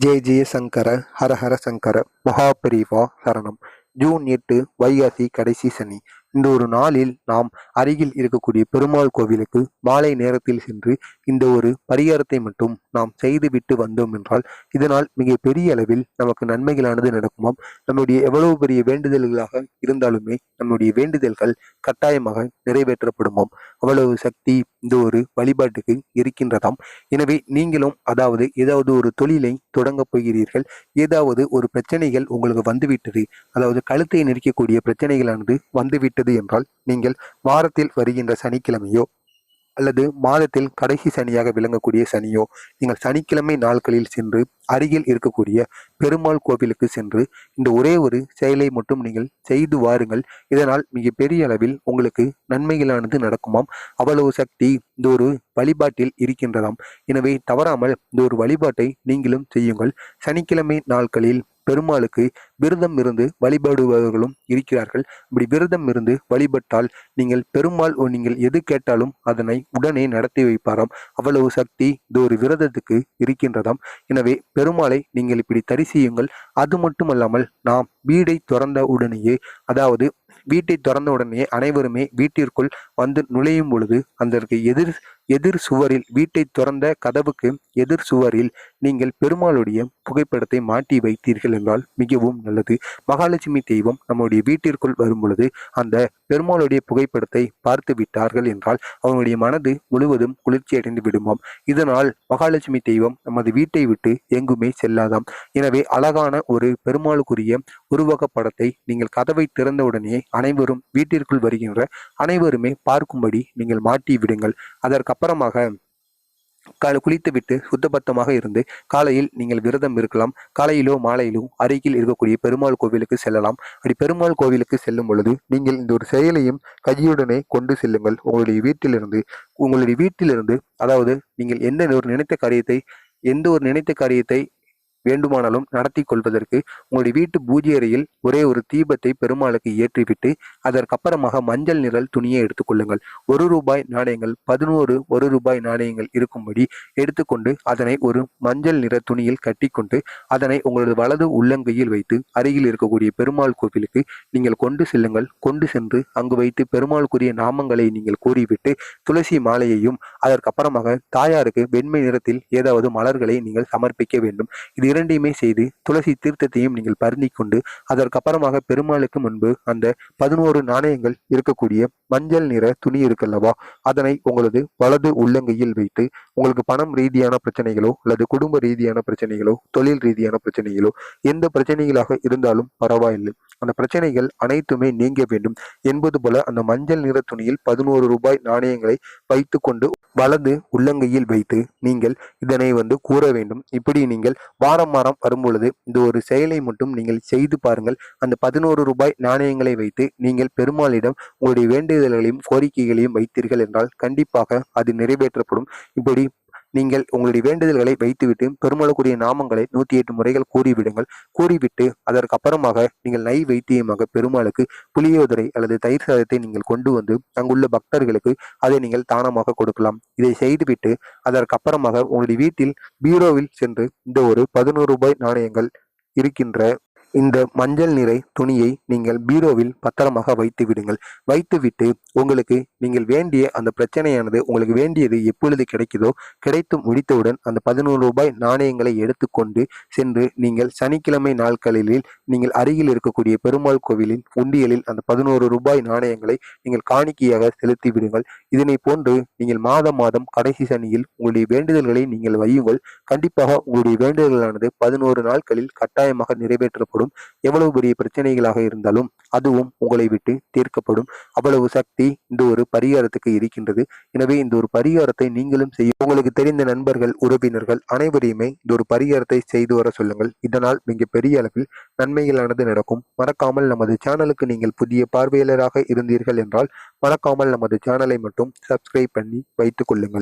ஜெய ஜெய சங்கர ஹரஹர சங்கர மகாபெரிவா சரணம். ஜூன் எட்டு வைகாசி கடைசி சனி. இந்த ஒரு நாளில் நாம் அருகில் இருக்கக்கூடிய பெருமாள் கோவிலுக்கு மாலை நேரத்தில் சென்று இந்த ஒரு பரிகாரத்தை மட்டும் நாம் செய்துவிட்டு வந்தோம் என்றால் இதனால் மிக பெரிய அளவில் நமக்கு நன்மைகளானது நடக்குமாம். நம்முடைய எவ்வளவு பெரிய வேண்டுதல்களாக இருந்தாலுமே நம்முடைய வேண்டுதல்கள் கட்டாயமாக நிறைவேற்றப்படுமாம். அவ்வளவு சக்தி இந்த ஒரு வழிபாட்டுக்கு இருக்கின்றதாம். எனவே நீங்களும் அதாவது ஏதாவது ஒரு தொழிலை தொடங்கப் போகிறீர்கள். ஏதாவது ஒரு பிரச்சனைகள் உங்களுக்கு வந்துவிட்டது. அதாவது கழுத்தை நெரிக்கக்கூடிய பிரச்சனைகளானது வந்துவிட்டது என்றால் நீங்கள் வாரத்தில் வருகின்ற சனிக்கிழமையோ அல்லது மாதத்தில் கடைசி சனியாக விளங்கக்கூடிய சனியோ நீங்கள் சனிக்கிழமை நாட்களில் சென்று அருகில் இருக்கக்கூடிய பெருமாள் கோவிலுக்கு சென்று இந்த ஒரே ஒரு செயலை மட்டும் நீங்கள் செய்து வாருங்கள். இதனால் மிக பெரிய அளவில் உங்களுக்கு நன்மைகளானது நடக்குமாம். அவ்வளவு சக்தி இந்த ஒரு வழிபாட்டில் இருக்கின்றதாம். எனவே தவறாமல் இந்த ஒரு வழிபாட்டை நீங்களும் செய்யுங்கள். சனிக்கிழமை நாட்களில் பெருமாளுக்கு விரதம் இருந்து வழிபடுபவர்களும் இருக்கிறார்கள். இப்படி விரதம் இருந்து வழிபட்டால் நீங்கள் பெருமாள் நீங்கள் எது கேட்டாலும் அதனை உடனே நடத்தி வைப்பாராம். அவ்வளவு சக்தி இந்த ஒரு விரதத்துக்கு இருக்கின்றதாம். எனவே பெருமாளை நீங்கள் இப்படி தரிசியுங்கள் அது மட்டுமல்லாமல் நாம் வீடை திறந்த உடனேயே அதாவது வீட்டை திறந்த உடனே அனைவருமே வீட்டிற்குள் வந்து நுழையும் பொழுது அதற்கு எதிர் எதிர் சுவரில் வீட்டை திறந்த கதவுக்கு எதிர் சுவரில் நீங்கள் பெருமாளுடைய புகைப்படத்தை மாட்டி வைத்தீர்கள் என்றால் மிகவும் நல்லது. மகாலட்சுமி தெய்வம் நம்முடைய வீட்டிற்குள் வரும் பொழுது அந்த பெருமாளுடைய புகைப்படத்தை பார்த்து விட்டார்கள் என்றால் அவனுடைய மனது முழுவதும் குளிர்ச்சி அடைந்து விடுமாம். இதனால் மகாலட்சுமி தெய்வம் நமது வீட்டை விட்டு எங்குமே செல்லாதாம். எனவே அழகான ஒரு பெருமாளுக்குரிய உருவக படத்தை நீங்கள் கதவை திறந்தவுடனே அனைவரும் வீட்டிற்குள் வருகின்ற அனைவருமே பார்க்கும்படி நீங்கள் மாட்டி விடுங்கள். அதற்கு அப்புறமாக காலை குளித்துவிட்டு சுத்தபத்தமாக இருந்து காலையில் நீங்கள் விரதம் இருக்கலாம். காலையிலோ மாலையிலோ அருகில் இருக்கக்கூடிய பெருமாள் கோவிலுக்கு செல்லலாம். அப்படி பெருமாள் கோவிலுக்கு செல்லும் பொழுது நீங்கள் இந்த ஒரு செயலையும் கையுடனே கொண்டு செல்லுங்கள். உங்களுடைய வீட்டிலிருந்து உங்களுடைய வீட்டிலிருந்து அதாவது நீங்கள் எந்த ஒரு நினைத்த காரியத்தை எந்த ஒரு நினைத்த காரியத்தை வேண்டுமானாலும் நடத்தி கொள்வதற்கு உங்களுடைய வீட்டு பூஜை அறையில் ஒரே ஒரு தீபத்தை பெருமாளுக்கு ஏற்றிவிட்டு அதற்கப்புறமாக மஞ்சள் நிழல் துணியை எடுத்துக்கொள்ளுங்கள் ஒரு ரூபாய் நாணயங்கள் பதினோரு ஒரு ரூபாய் நாணயங்கள் இருக்கும்படி எடுத்துக்கொண்டு அதனை ஒரு மஞ்சள் நிற துணியில் கட்டிக்கொண்டு அதனை உங்களது வலது உள்ளங்கையில் வைத்து அருகில் இருக்கக்கூடிய பெருமாள் கோவிலுக்கு நீங்கள் கொண்டு செல்லுங்கள். கொண்டு சென்று அங்கு வைத்து பெருமாளுக்குரிய நாமங்களை நீங்கள் கூறிவிட்டு துளசி மாலையையும் அதற்கப்புறமாக தாயாருக்கு வெண்மை நிறத்தில் ஏதாவது மலர்களை நீங்கள் சமர்ப்பிக்க வேண்டும். இது இரண்டையுமே செய்து துளசி தீர்த்தத்தையும் நீங்கள் பருந்தி கொண்டு அதற்கப்புறமாக பெருமாளுக்கு முன்பு அந்த பதினோரு நாணயங்கள் இருக்கக்கூடிய மஞ்சள் நிற துணி இருக்கல்லவா? அதனை உங்களது வலது உள்ளங்கையில் வைத்து உங்களுக்கு பணம் ரீதியான பிரச்சனைகளோ அல்லது குடும்ப ரீதியான பிரச்சனைகளோ தொழில் ரீதியான பிரச்சனைகளோ எந்த பிரச்சனைகளாக இருந்தாலும் பரவாயில்லை. அந்த பிரச்சனைகள் அனைத்துமே நீங்க வேண்டும். என்பது போல அந்த மஞ்சள் நிற துணியில் பதினோரு ரூபாய் நாணயங்களை வைத்துக்கொண்டு வலது உள்ளங்கையில் வைத்து நீங்கள் இதனை வந்து கூற வேண்டும். இப்படி நீங்கள் வாரம் வாரம் வரும்பொழுது இந்த ஒரு செயலை மட்டும் நீங்கள் செய்து பாருங்கள். அந்த பதினோரு ரூபாய் நாணயங்களை வைத்து நீங்கள் பெருமாளிடம் உங்களுடைய வேண்டுதல்களையும் கோரிக்கைகளையும் வைத்தீர்கள் என்றால் கண்டிப்பாக அது நிறைவேற்றப்படும். இப்படி நீங்கள் உங்களுடைய வேண்டுதல்களை வைத்துவிட்டு பெருமாளுக்குரிய நாமங்களை நூத்தி எட்டு முறைகள் கூறிவிடுங்கள். கூறிவிட்டு அதற்கு அப்புறமாக நீங்கள் நை வைத்தியமாக பெருமாளுக்கு புளியோதரை அல்லது தயிர் சாதத்தை நீங்கள் கொண்டு வந்து அங்குள்ள பக்தர்களுக்கு அதை நீங்கள் தானமாக கொடுக்கலாம். இதை செய்துவிட்டு அதற்கு அப்புறமாக உங்களுடைய வீட்டில் பீரோவில் சென்று இந்த ஒரு பதினோரு ரூபாய் நாணயங்கள் இருக்கின்ற இந்த மஞ்சள் நிறை துணியை நீங்கள் பீரோவில் பத்திரமாக வைத்து விடுங்கள் வைத்துவிட்டு உங்களுக்கு நீங்கள் வேண்டிய அந்த பிரச்சனையானது உங்களுக்கு வேண்டியது எப்பொழுது கிடைக்குதோ கிடைத்து முடித்தவுடன் அந்த பதினோரு ரூபாய் நாணயங்களை எடுத்துக்கொண்டு சென்று நீங்கள் சனிக்கிழமை நாட்களில் நீங்கள் அருகில் இருக்கக்கூடிய பெருமாள் கோவிலின் உண்டியலில் அந்த பதினோரு ரூபாய் நாணயங்களை நீங்கள் காணிக்கையாக செலுத்தி விடுங்கள். இதனை போன்று நீங்கள் மாதம் மாதம் கடைசி சனியில் உங்களுடைய வேண்டுதல்களை நீங்கள் வையுங்கள். கண்டிப்பாக உங்களுடைய வேண்டுதல்களானது பதினோரு நாட்களில் கட்டாயமாக நிறைவேற்றப்படும். எவ்வளவு பெரிய பிரச்சனைகளாக இருந்தாலும் அதுவும் உங்களை விட்டு தீர்க்கப்படும். அவ்வளவு சக்தி சக்தி இந்த ஒரு பரிகாரத்துக்கு இருக்கின்றது. எனவே இந்த ஒரு பரிகாரத்தை நீங்களும் செய்ய உங்களுக்கு தெரிந்த நண்பர்கள் உறவினர்கள் அனைவரையுமே இந்த ஒரு பரிகாரத்தை செய்து வர சொல்லுங்கள். இதனால் மிக பெரிய அளவில் நன்மைகளானது நடக்கும். மறக்காமல் நமது சேனலுக்கு நீங்கள் புதிய பார்வையாளராக இருந்தீர்கள் என்றால் மறக்காமல் நமது சேனலை மட்டும் சப்ஸ்கிரைப் பண்ணி வைத்துக் கொள்ளுங்கள்.